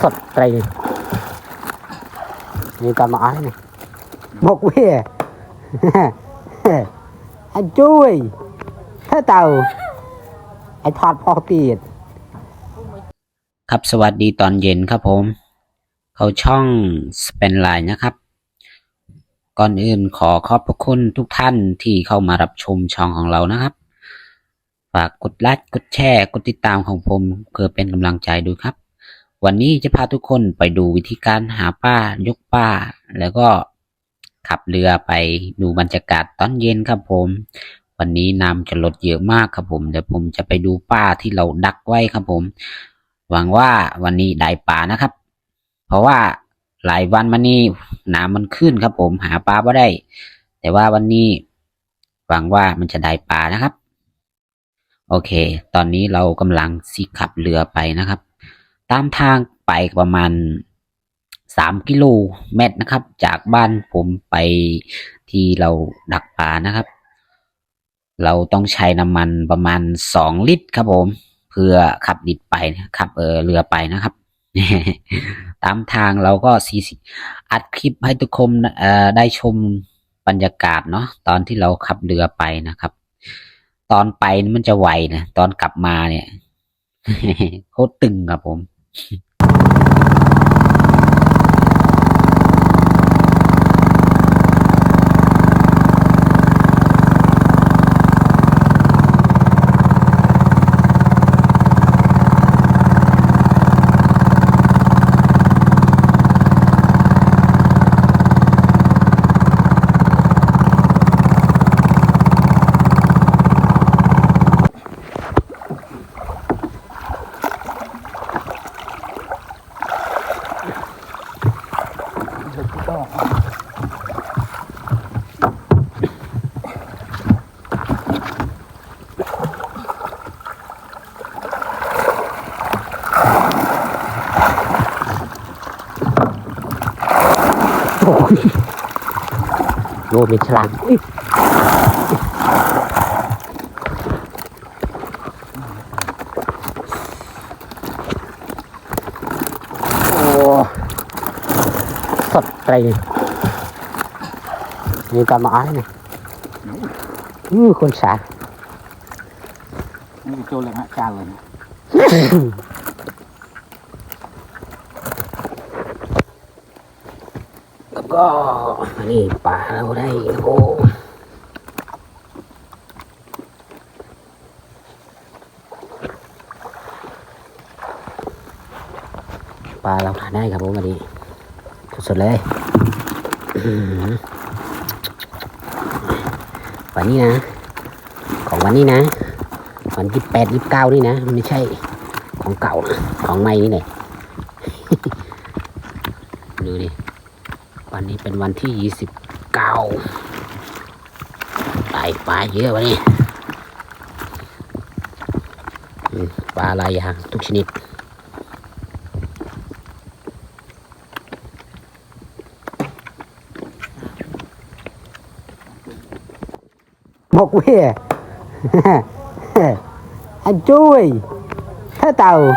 สดไตรนี่ตอนมาอ้อยนี่บกเวีย anh chui thế tàu anh thọt phò tiền ครับสวัสดีตอนเย็นครับผม เขาช่องสเปนไลน์นะครับ ก่อนอื่นขอขอบพระคุณทุกท่านที่เข้ามารับชมช่องของเรานะครับ ฝากกดไลค์กดแชร์ กดติดตามของผมเพื่อเป็นกำลังใจด้วยครับ วันนี้จะพาทุกคนไปดูวิธีการหาป้ายกป้า แล้วก็ขับเรือไปดูบรรยากาศตอนเย็นครับผม วันนี้น้ำจะลดเยอะมากครับผมเดี๋ยวผมจะไปดูป้าที่เราดักไว้ครับผม หวังว่าวันนี้ได้ปลานะครับ เพราะว่าหลายวันมานี้น้ำมันขึ้นครับผมหาปลาไม่ได้ แต่ว่าวันนี้หวังว่ามันจะได้ปลานะครับ โอเค ตอนนี้เรากำลังสิขับเรือไปนะครับ ตามทางไปประมาณสามกิโลเมตรนะครับ จากบ้านผมไปที่เราดักปลานะครับ เราต้องใช้น้ำมันประมาณสองลิตรครับผม เพื่อขับดิดไปขับเออเรือไปนะครับ ตามทางเราก็ซีอัดคลิปให้ทุกคนเอ่อได้ชมบรรยากาศเนาะตอนที่เราขับเรือไปนะครับ ตอนไปนี่มันจะไวนะ ตอนกลับมาเนี่ยโคตรตึงครับผม nào rồi mình làm. Ui Ồ. sọt tay นี่ตอนมาอ้อยนี่อือคนสานี่โจเลยฮะจานเลยนะแล้วก็นี่ปลาเราได้โอ้ปลาเราทานได้ครับผมวันนี้ สดๆเลยวันนี้นะ ของวันนี้นะ วันที่แปดยี่สิบเก้านี่นะ ไม่ใช่ของเก่านะของใหม่นี่แหละดูดิ วันนี้เป็นวันที่ยี่สิบเก้าได้ปลาเยอะวะเนี่ยอืมปลาลายยางทุกชนิด một quê anh chui thế tàu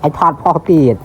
anh thọt phò tiền